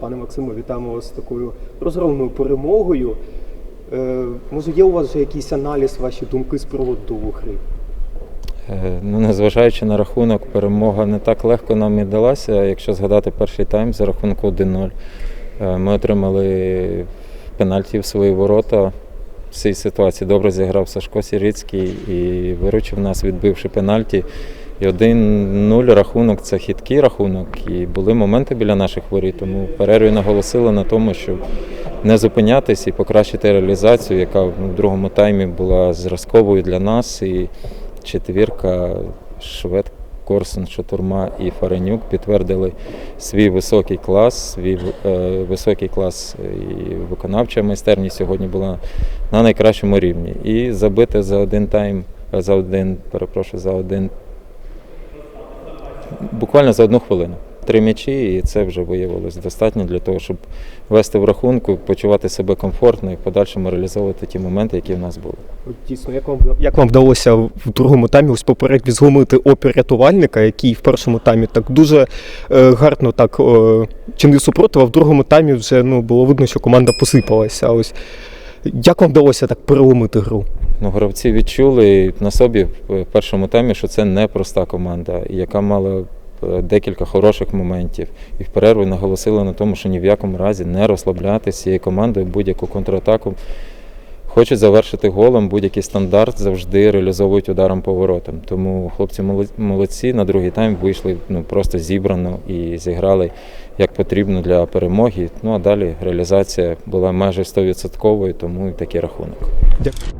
Пане Максиме, вітаємо вас з такою розгромною перемогою. Е, може, є у вас вже якийсь аналіз, ваші думки з приводу гри? Е, Ну, незважаючи на рахунок, перемога не так легко нам і далася. Якщо згадати перший тайм за рахунку 1-0, е, ми отримали пенальті в свої ворота. В цій ситуації добре зіграв Сашко Сірицький і виручив нас, відбивши пенальті. І 1-0 рахунок це хиткий рахунок. І були моменти біля наших воріт. Тому перерві наголосили на тому, щоб не зупинятись і покращити реалізацію, яка в другому таймі була зразковою для нас. І четвірка Швед, Корсун, Шатурма і Фаренюк підтвердили свій високий клас, свій е, високий клас і виконавча майстерність сьогодні була на найкращому рівні. І забити за один тайм, за один, перепрошую, за один, буквально за одну хвилину. Три м'ячі, і це вже виявилось достатньо для того, щоб вести в рахунку, почувати себе комфортно і в подальшому реалізовувати ті моменти, які в нас були. Дійсно, як вам, як вам вдалося в другому таймі ось попередньо зглумити опір рятувальника, який в першому таймі так дуже е, гарно так е, чинив супротив, а в другому таймі вже ну, було видно, що команда посипалася. Ось як вам вдалося так переломити гру? Ну, гравці відчули на собі в першому таймі, що це непроста команда, яка мала е, декілька хороших моментів. І в перерві наголосили на тому, що ні в якому разі не розслаблятися цією командою будь-яку контратаку. Хочуть завершити голом, будь-який стандарт завжди реалізовують ударом по воротам. Тому хлопці молодці на другий тайм вийшли ну, просто зібрано і зіграли як потрібно для перемоги. Ну а далі реалізація була майже 100%, тому і такий рахунок. Дякую.